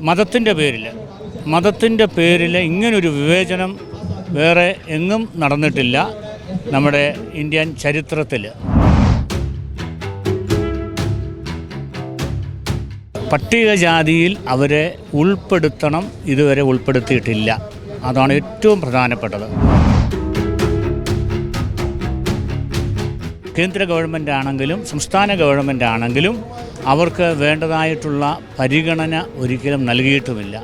മതത്തിന്റെ പേരിൽ മതത്തിന്റെ പേരിൽ ഇങ്ങനൊരു വിവേചനം വേറെ എങ്ങും നടന്നിട്ടില്ല നമ്മുടെ ഇന്ത്യൻ ചരിത്രത്തിൽ പട്ടികജാതിയിൽ അവരെ ഉൾപ്പെടുത്തണം ഇതുവരെ ഉൾപ്പെടുത്തിയിട്ടില്ല. അതാണ് ഏറ്റവും പ്രധാനപ്പെട്ടത്. കേന്ദ്ര ഗവൺമെന്റ് ആണെങ്കിലും സംസ്ഥാന ഗവൺമെന്റ് ആണെങ്കിലും അവർക്ക് വേണ്ടതായിട്ടുള്ള പരിഗണന ഒരിക്കലും നൽകിയിട്ടുമില്ല.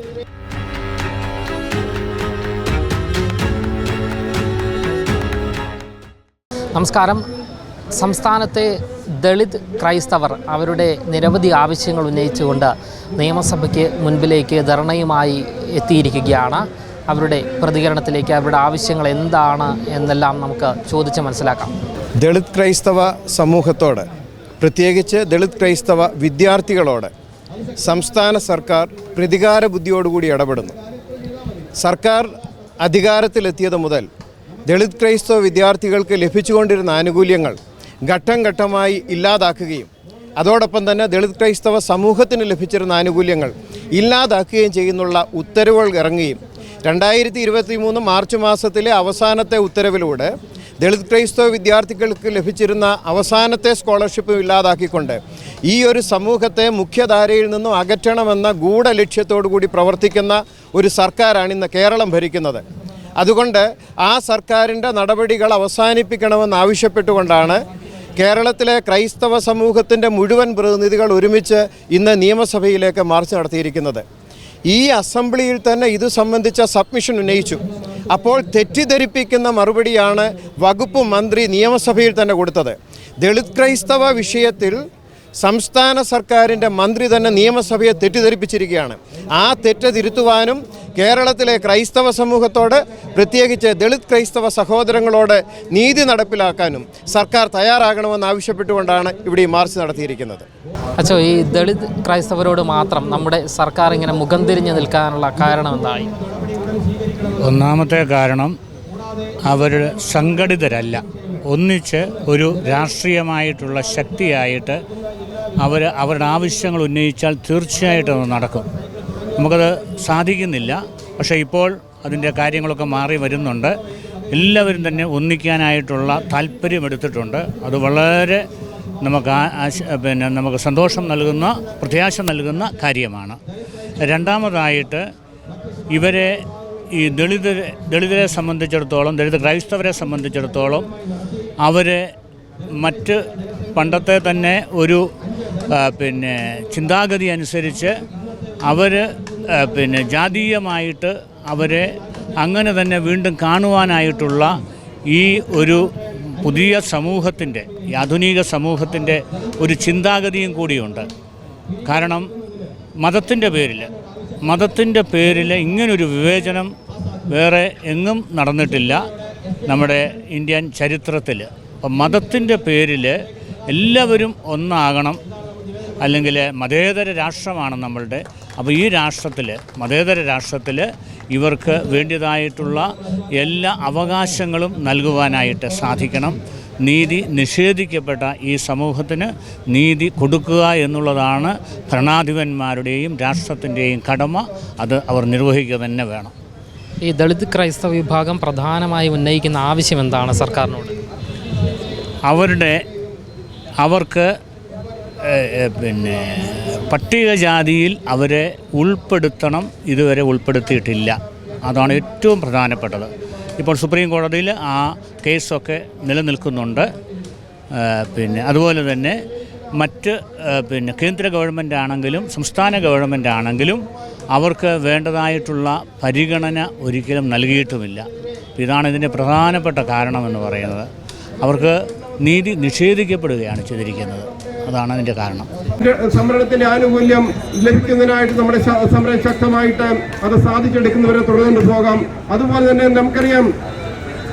നമസ്കാരം. സംസ്ഥാനത്തെ ദളിത് ക്രൈസ്തവർ അവരുടെ നിരവധി ആവശ്യങ്ങൾ ഉന്നയിച്ചുകൊണ്ട് നിയമസഭയ്ക്ക് മുൻപിലേക്ക് ധർണയുമായി എത്തിയിരിക്കുകയാണ്. അവരുടെ പ്രതികരണത്തിലേക്ക് അവരുടെ ആവശ്യങ്ങൾ എന്താണ് എന്നെല്ലാം നമുക്ക് ചോദിച്ച് മനസ്സിലാക്കാം. ദളിത് ക്രൈസ്തവ സമൂഹത്തോട് പ്രത്യേകിച്ച് ദളിത് ക്രൈസ്തവ വിദ്യാർത്ഥികളോട് സംസ്ഥാന സർക്കാർ പ്രതികാര ബുദ്ധിയോടുകൂടി ഇടപെടുന്നു. സർക്കാർ അധികാരത്തിലെത്തിയത് മുതൽ ദളിത് ക്രൈസ്തവ വിദ്യാർത്ഥികൾക്ക് ലഭിച്ചുകൊണ്ടിരുന്ന ആനുകൂല്യങ്ങൾ ഘട്ടം ഘട്ടമായി ഇല്ലാതാക്കുകയും അതോടൊപ്പം തന്നെ ദളിത് ക്രൈസ്തവ സമൂഹത്തിന് ലഭിച്ചിരുന്ന ആനുകൂല്യങ്ങൾ ഇല്ലാതാക്കുകയും ചെയ്യുന്നുള്ള ഉത്തരവുകൾ ഇറങ്ങുകയും രണ്ടായിരത്തി ഇരുപത്തി മൂന്ന് മാർച്ച് മാസത്തിലെ അവസാനത്തെ ഉത്തരവിലൂടെ ദളിത് ക്രൈസ്തവ വിദ്യാർത്ഥികൾക്ക് ലഭിച്ചിരുന്ന അവസാനത്തെ സ്കോളർഷിപ്പ് ഇല്ലാതാക്കിക്കൊണ്ട് ഈ ഒരു സമൂഹത്തെ മുഖ്യധാരയിൽ നിന്നും അകറ്റണമെന്ന ഗൂഢലക്ഷ്യത്തോടു കൂടി പ്രവർത്തിക്കുന്ന ഒരു സർക്കാരാണ് ഇന്ന് കേരളം ഭരിക്കുന്നത്. അതുകൊണ്ട് ആ സർക്കാരിന്റെ നടപടികൾ അവസാനിപ്പിക്കണമെന്ന് ആവശ്യപ്പെട്ടുകൊണ്ടാണ് കേരളത്തിലെ ക്രൈസ്തവ സമൂഹത്തിന്റെ മുഴുവൻ പ്രതിനിധികൾ ഒരുമിച്ച് ഇന്ന് നിയമസഭയിലേക്ക് മാർച്ച് നടത്തിയിരിക്കുന്നത്. ഈ അസംബ്ലിയിൽ തന്നെ ഇത് സംബന്ധിച്ച സബ്മിഷൻ ഉന്നയിച്ചു. അപ്പോൾ തെറ്റിദ്ധരിപ്പിക്കുന്ന മറുപടിയാണ് വകുപ്പ് മന്ത്രി നിയമസഭയിൽ തന്നെ കൊടുത്തത്. ദളിത് ക്രൈസ്തവ വിഷയത്തിൽ സംസ്ഥാന സർക്കാരിന്റെ മന്ത്രി തന്നെ നിയമസഭയെ തെറ്റിദ്ധരിപ്പിച്ചിരിക്കുകയാണ്. ആ തെറ്റ് തിരുത്തുവാനും കേരളത്തിലെ ക്രൈസ്തവ സമൂഹത്തോട് പ്രത്യേകിച്ച് ദളിത് ക്രൈസ്തവ സഹോദരങ്ങളോട് നീതി നടപ്പിലാക്കാനും സർക്കാർ തയ്യാറാകണമെന്ന് ആവശ്യപ്പെട്ടുകൊണ്ടാണ് ഇവിടെ ഈ മാർച്ച് നടത്തിയിരിക്കുന്നത്. അച്ഛോ ഈ ദളിത് ക്രൈസ്തവരോട് മാത്രം നമ്മുടെ സർക്കാർ ഇങ്ങനെ മുഖം തിരിഞ്ഞു നിൽക്കാനുള്ള കാരണം എന്തായി? ഒന്നാമത്തെ കാരണം അവർ സംഘടിതരല്ല. ഒന്നിച്ച് ഒരു രാഷ്ട്രീയമായിട്ടുള്ള ശക്തിയായിട്ട് അവർ അവരുടെ ആവശ്യങ്ങൾ ഉന്നയിച്ചാൽ തീർച്ചയായിട്ടും അത് നടക്കും. നമുക്കത് സാധിക്കുന്നില്ല. പക്ഷേ ഇപ്പോൾ അതിന്റെ കാര്യങ്ങളൊക്കെ മാറി വരുന്നുണ്ട്. എല്ലാവരും തന്നെ ഒന്നിക്കാനായിട്ടുള്ള താല്പര്യമെടുത്തിട്ടുണ്ട് അത് വളരെ നമുക്ക് പിന്നെ നമുക്ക് സന്തോഷം നൽകുന്ന പ്രത്യാശ നൽകുന്ന കാര്യമാണ്. രണ്ടാമതായിട്ട് ഇവരെ ഈ ദളിത് ദളിതരെ സംബന്ധിച്ചിടത്തോളം ദളിത് ക്രൈസ്തവരെ സംബന്ധിച്ചിടത്തോളം അവരെ മറ്റ് പണ്ടത്തെ തന്നെ ഒരു പിന്നെ ചിന്താഗതി അനുസരിച്ച് അവർ പിന്നെ ജാതീയമായിട്ട് അവരെ അങ്ങനെ തന്നെ വീണ്ടും കാണുവാനായിട്ടുള്ള ഈ ഒരു പുതിയ സമൂഹത്തിന്റെ ഈ ആധുനിക സമൂഹത്തിന്റെ ഒരു ചിന്താഗതിയും കൂടിയുണ്ട്. കാരണം മതത്തിന്റെ പേരിൽ മതത്തിന്റെ പേരിൽ ഇങ്ങനൊരു വിവേചനം വേറെ എങ്ങും നടന്നിട്ടില്ല നമ്മുടെ ഇന്ത്യൻ ചരിത്രത്തിൽ അപ്പം മതത്തിന്റെ പേരിൽ എല്ലാവരും ഒന്നാകണം അല്ലെങ്കിൽ മതേതര രാഷ്ട്രമാണ് നമ്മളുടെ അപ്പോൾ ഈ രാഷ്ട്രത്തിൽ മതേതര രാഷ്ട്രത്തിൽ ഇവർക്ക് വേണ്ടിയതായിട്ടുള്ള എല്ലാ അവകാശങ്ങളും നൽകുവാനായിട്ട് സാധിക്കണം. നീതി നിഷേധിക്കപ്പെട്ട ഈ സമൂഹത്തിന് നീതി കൊടുക്കുക എന്നുള്ളതാണ് ഭരണാധിപന്മാരുടെയും രാഷ്ട്രത്തിന്റെയും കടമ. അത് അവർ നിർവഹിക്കുക തന്നെ വേണം. ഈ ദളിത് ക്രൈസ്തവ വിഭാഗം പ്രധാനമായി ഉന്നയിക്കുന്ന ആവശ്യം എന്താണ് സർക്കാരിനോട്? അവരുടെ അവർക്ക് പിന്നെ പട്ടികജാതിയിൽ അവരെ ഉൾപ്പെടുത്തണം ഇതുവരെ ഉൾപ്പെടുത്തിയിട്ടില്ല. അതാണ് ഏറ്റവും പ്രധാനപ്പെട്ടത്. ഇപ്പോൾ സുപ്രീം കോടതിയിൽ ആ കേസൊക്കെ നിലനിൽക്കുന്നുണ്ട്. പിന്നെ അതുപോലെ തന്നെ മറ്റ് പിന്നെ കേന്ദ്ര ഗവൺമെന്റ് ആണെങ്കിലും സംസ്ഥാന ഗവൺമെന്റ് ആണെങ്കിലും അവർക്ക് വേണ്ടതായിട്ടുള്ള പരിഗണന ഒരിക്കലും നൽകിയിട്ടുമില്ല. ഇതാണ് ഇതിന്റെ പ്രധാനപ്പെട്ട കാരണമെന്ന് പറയുന്നത്. അവർക്ക് നീതി നിഷേധിക്കപ്പെടുകയാണ് ചെയ്തിരിക്കുന്നത്. അതാണ് അതിന്റെ കാരണം. സംവരണത്തിന്റെ ആനുകൂല്യം ലഭിക്കുന്നതിനായിട്ട് നമ്മുടെ സമരം ശക്തമായിട്ട് അത് സാധിച്ചെടുക്കുന്നവരെ തുടർന്നു പോകാം. അതുപോലെ തന്നെ നമുക്കറിയാം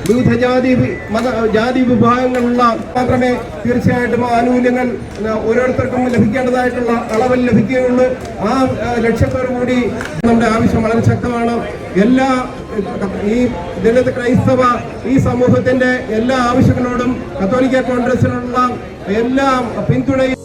വിവിധ ജാതി മത ജാതി വിഭാഗങ്ങളുള്ള മാത്രമേ തീർച്ചയായിട്ടും ആനുകൂല്യങ്ങൾ ഓരോരുത്തർക്കും ലഭിക്കേണ്ടതായിട്ടുള്ള അളവിൽ ലഭിക്കുകയുള്ളൂ. ആ, ലക്ഷ്യത്തോടു കൂടി നമ്മുടെ ആവശ്യം വളരെ ശക്തമാണ്. എല്ലാ ഈ ദളിത് ക്രൈസ്തവ ഈ സമൂഹത്തിന്റെ എല്ലാ ആവശ്യങ്ങളോടും കത്തോലിക്ക കോൺഗ്രസിനുള്ള എല്ലാ പിന്തുണയും